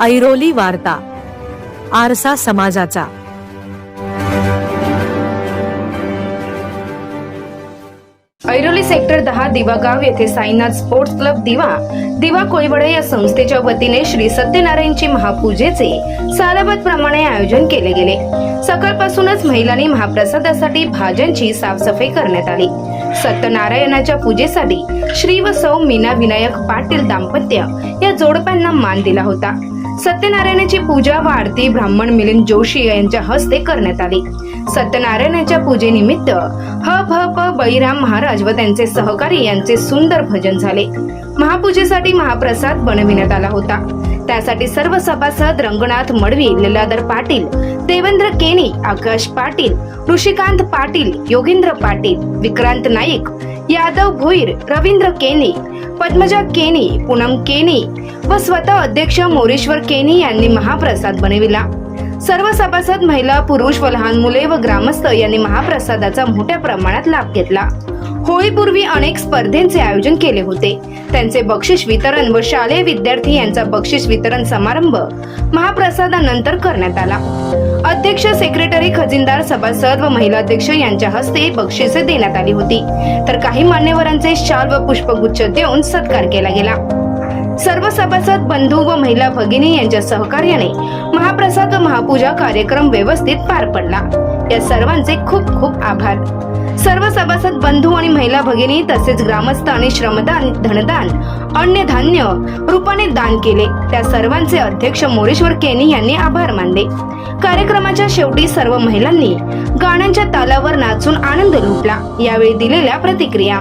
ऐरोली वार्ता आरसा समाजाचा. ऐरोली सेक्टर दहा दिवागाव येथे साईनाथ स्पोर्ट्स क्लब दिवा दिवा कोळीवडे या संस्थेच्या वतीने श्री सत्यनारायणची महापूजेचे सालाबाद प्रमाणे आयोजन केले गेले. सकाळपासूनच महिलांनी महाप्रसादासाठी भाज्यांची साफसफाई करण्यात आली. सत्यनारायणाच्या पूजेसाठी श्री व सौ मीना विनायक पाटील दाम्पत्य या जोडप्यांना मान दिला होता. सत्यनारायणाची पूजा व आरती ब्राह्मण मिलिंद जोशी यांच्या हस्ते करण्यात आली. सत्यनारायणाच्या पूजेनिमित्त ह भ प बळीराम महाराज व त्यांचे सहकारी यांचे सुंदर भजन झाले. महापूजेसाठी महाप्रसाद बनविण्यात आला होता. त्यासाठी सर्व सभासद रंगनाथ मडवी लीलाधर पाटील देवेंद्र केनी आकाश पाटील ऋषिकांत पाटील योगेंद्र पाटील विक्रांत नाईक यादव भोईर रवींद्र केनी पद्मजा केनी पूनम केनी व स्वतः अध्यक्ष मोरेश्वर केनी यांनी महाप्रसाद बनविला. सर्व सभासद महिला पुरुष व लहान मुले व ग्रामस्थ यांनी महाप्रसादाचा मोठ्या प्रमाणात लाभ घेतला. होळीपूर्वी अनेक स्पर्धेंचे आयोजन केले होते. त्यांचे बक्षीस वितरण व शालेय विद्यार्थी यांचा बक्षीस वितरण समारंभ महाप्रसादानंतर करण्यात आला. अध्यक्ष सेक्रेटरी खजिनदार सभासद व महिला अध्यक्ष यांच्या हस्ते बक्षिसे देण्यात आली होती. तर काही मान्यवरांचे शाल व पुष्पगुच्छ देऊन सत्कार केला गेला. सर्व सभासद बंधू व महिला भगिनी यांच्या सहकार्याने महाप्रसाद व महापूजा कार्यक्रम व्यवस्थित पार पडला. या सर्वांचे खूप खूप आभार. सर्व सभासद बंधू आणि महिला भगिनी तसेच ग्रामस्थ आणि श्रमदान धनदान अन्य धान्य रूपाने दान केले. त्या सर्वांचे अध्यक्ष मोरेश्वर केनी यांनी आभार मानले. कार्यक्रमाच्या शेवटी सर्व महिलांनी गाण्यांच्या तालावर नाचून आनंद लुटला. यावेळी दिलेल्या प्रतिक्रिया.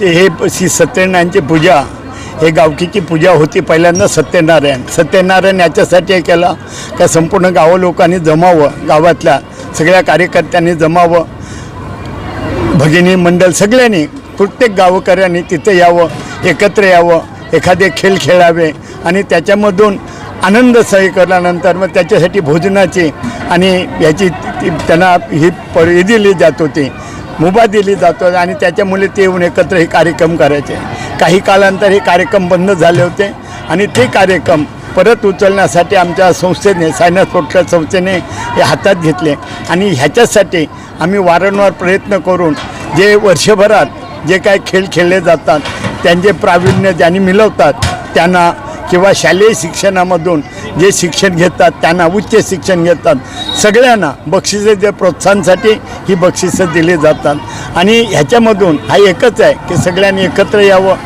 ते हे श्री सत्यनारायणची पूजा हे गावकीची पूजा होती पहिल्यांदा सत्यनारायण. सत्यनारायण याच्यासाठी हे केला का संपूर्ण गाव लोकांनी जमावं गावातल्या सगळ्या कार्यकर्त्यांनी जमावं. भगिनी मंडळ सगळ्यांनी प्रत्येक गावकऱ्यांनी तिथे यावं एकत्र यावं एखादे खेळ खेळावे आणि त्याच्यामधून आनंद सही केल्यानंतर मग त्याच्यासाठी भोजनाची आणि याची ती- त्यांना ही प दिली जात होती. मुभा दिली जातो आणि त्याच्यामुळे ते येऊन एकत्र हे कार्यक्रम करायचे. काही कालांतर हे कार्यक्रम बंद झाले होते आणि ते कार्यक्रम परत उचलण्यासाठी आमच्या संस्थेने सायनस पोर्टल संस्थेने हे हातात घेतले. आणि ह्याच्यासाठी आम्ही वारंवार प्रयत्न करून जे वर्षभरात जे काय खेळ खेळले जातात त्यांचे प्रावीण्य ज्यांनी मिळवतात त्यांना किंवा शालेय शिक्षणामधून जे शिक्षण घेतात त्यांना उच्च शिक्षण घेतात. सगळ्यांना बक्षिसे जे प्रोत्साहनसाठी ही बक्षिसं दिली जातात. आणि ह्याच्यामधून हा एकच आहे की सगळ्यांनी एकत्र यावं.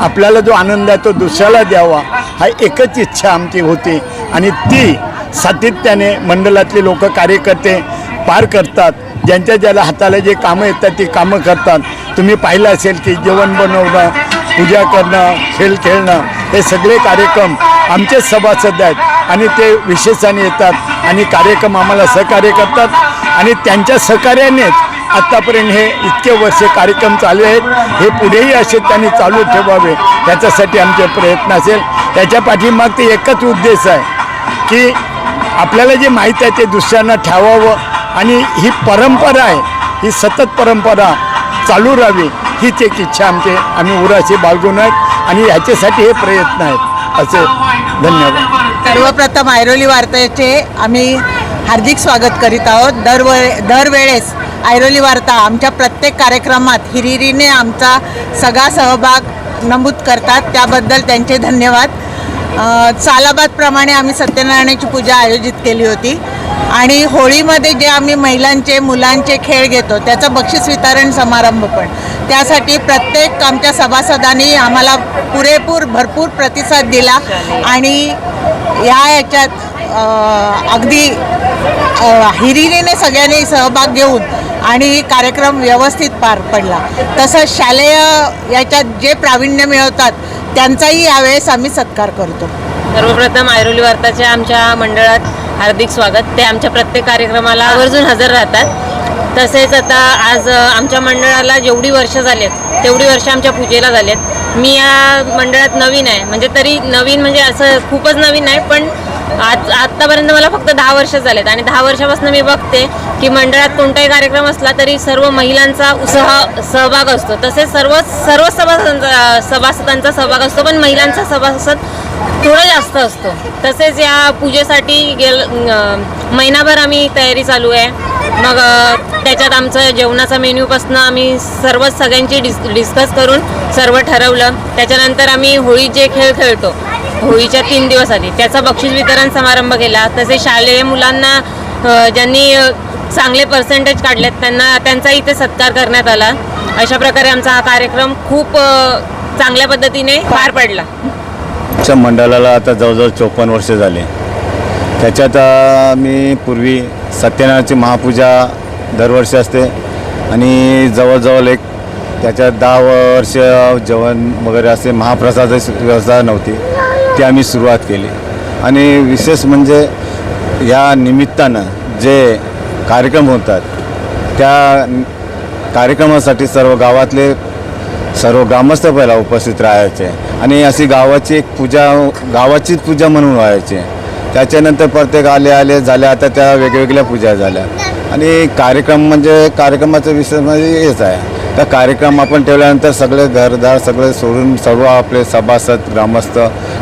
आपल्याला जो आनंद आहे तो दुसऱ्याला द्यावा. हा एकच इच्छा आमची होती. आणि ती सातत्याने मंडळातले लोक कार्यकर्ते पार करतात. ज्यांच्या ज्याला हाताला जे कामं येतात ती कामं करतात. तुम्ही पाहिलं असेल की जेवण बनवणं पूजा करणं खेळ खेळणं हे सगळे कार्यक्रम आमचेच सभासद आहेत. आणि ते विशेषाने येतात आणि कार्यक्रम आम्हाला सहकार्य करतात. आणि त्यांच्या सहकार्यानेच आत्तापर्यंत हे इतके वर्ष कार्यक्रम चालू आहेत. हे पुढेही असे त्यांनी चालू ठेवावे याच्यासाठी आमचे प्रयत्न असेल. त्याच्या पाठीमाग ते एकच उद्देश आहे की आपल्याला जे माहीत आहे ते दुसऱ्यांना ठेवावं. आणि ही परंपरा आहे ही सतत परंपरा चालू राहावी. हीच एक इच्छा आमची आम्ही उराशी बाळगून आहेत आणि ह्याच्यासाठी हे प्रयत्न आहेत. असे धन्यवाद. सर्वप्रथम ऐरोली वार्ताचे आम्ही हार्दिक स्वागत करीत आहोत. दरवे दरवेळेस ऐरोली वार्ता आमच्या प्रत्येक कार्यक्रमात हिरिरीने आमचा सगळा सहभाग नमूद करतात. त्याबद्दल त्यांचे धन्यवाद. सालाबादप्रमाणे आम्ही सत्यनारायणाची पूजा आयोजित केली होती. आणि होळीमध्ये जे आम्ही महिलांचे मुलांचे खेळ घेतो त्याचा बक्षीस वितरण समारंभ पण. त्यासाठी प्रत्येक आमच्या सभासदांनी आम्हाला पुरेपूर भरपूर प्रतिसाद दिला. आणि ह्या याच्यात अगदी अ, हिरिरीने सगळ्यांनी सहभाग घेऊन आणि कार्यक्रम व्यवस्थित पार पडला. तसंच शालेय याच्यात जे प्रावीण्य मिळवतात त्यांचाही यावेळेस आम्ही सत्कार करतो. सर्वप्रथम ऐरोली वार्ताच्या आमच्या मंडळात हार्दिक स्वागत. ते आमच्या प्रत्येक कार्यक्रमाला आवर्जून हजर राहतात. तसेच आता आज आमच्या मंडळाला जेवढी वर्ष झालेत तेवढी वर्ष आमच्या पूजेला झालेत. मी या मंडळात नवीन आहे. म्हणजे तरी नवीन म्हणजे असं खूपच नवीन आहे पण आज आत्तापर्यंत मला फक्त दहा वर्ष झालेत. आणि दहा वर्षापासून मी बघते की मंडळात कोणताही कार्यक्रम असला तरी सर्व महिलांचा उत्साह सहभाग असतो. तसेच सर्व सर्व सभासदांचा सभासदांचा सहभाग असतो पण महिलांचा सभासद थोडा जास्त असतो. तसेच या पूजेसाठी गेल महिनाभर आम्ही तयारी चालू आहे. मग त्याच्यात आमचं जेवणाचा मेन्यूपासून आम्ही सर्वच सगळ्यांची डिस डिस्कस करून सर्व ठरवलं. त्याच्यानंतर आम्ही होळी जे खेळ खेळतो होळीच्या तीन दिवस आधी त्याचा बक्षीस वितरण समारंभ केला. तसे शालेय मुलांना ज्यांनी चांगले पर्सेंटेज काढलेत त्यांना त्यांचा इथे सत्कार करण्यात आला. अशा प्रकारे आमचा हा कार्यक्रम खूप चांगल्या पद्धतीने पार पडला. आमच्या मंडळाला आता जवळजवळ चोपन्न वर्ष झाले. त्याच्यात मी पूर्वी सत्यनारायणची महापूजा दरवर्षी असते आणि जवळजवळ एक त्याच्यात दहा वर्ष जेवण वगैरे असे महाप्रसादाची व्यवस्था नव्हती. ती आम्ही सुरुवात केली. आणि विशेष म्हणजे या निमित्तानं जे कार्यक्रम होतात त्या कार्यक्रमासाठी सर्व गावातले सर्व ग्रामस्थ पहिला उपस्थित राहायचे. आणि अशी गावाची एक पूजा गावाचीच पूजा म्हणून व्हायची. त्याच्यानंतर प्रत्येक आले आले झाल्या आता त्या वेगवेगळ्या पूजा झाल्या. आणि कार्यक्रम म्हणजे कार्यक्रमाचा विषय म्हणजे हेच आहे. त्या कार्यक्रम आपण ठेवल्यानंतर सगळे घरदार सगळे सोडून सर्व आपले सभासद ग्रामस्थ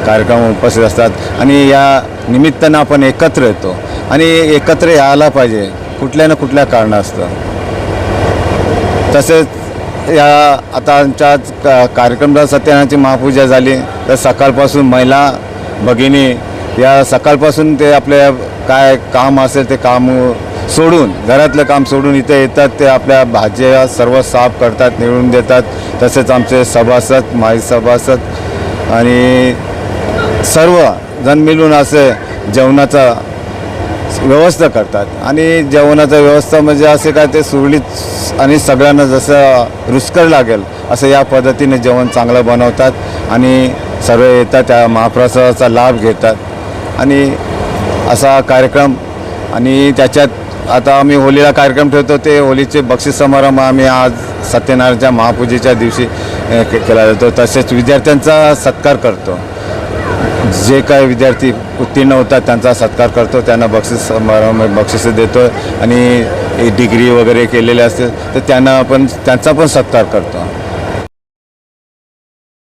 कार्यक्रम उपस्थित असतात. आणि या निमित्तानं आपण एकत्र येतो. आणि एकत्र यायला पाहिजे कुठल्या ना कुठल्या कारणास्तव. तसेच या आता आमच्या का- कार्यक्रमाला सत्यनारायणची महापूजा झाली. तर सकाळपासून महिला भगिनी या सकाळपासून ते आपल्या काय काम असेल ते काम सोडून घरातलं काम सोडून इथे येतात. ते आपल्या भाज्या सर्व साफ करतात निवडून देतात. तसेच आमचे सभासद माई सभासद आणि सर्व जण मिळून असे जेवणाचा व्यवस्था करतात. आणि जेवणाचा व्यवस्था म्हणजे असे काय ते सुरळीत आणि सगळ्यांना जसं रुचकर लागेल असं या पद्धतीने जेवण चांगलं बनवतात आणि सर्व येतात त्या महाप्रसादाचा लाभ घेतात. आणि असा कार्यक्रम आणि त्याच्यात आता आम्ही होलीला कार्यक्रम ठेवतो ते होलीचे बक्षीस समारंभ आम्ही आज सत्यनारायणच्या महापूजेच्या दिवशी केला जातो. तसेच विद्यार्थ्यांचा सत्कार करतो. जे काय विद्यार्थी उत्तीर्ण होतात त्यांचा सत्कार करतो त्यांना बक्षीस बक्षिसं देतो आणि डिग्री वगैरे केलेले असतील तर त्यांना आपण त्यांचा पण सत्कार करतो.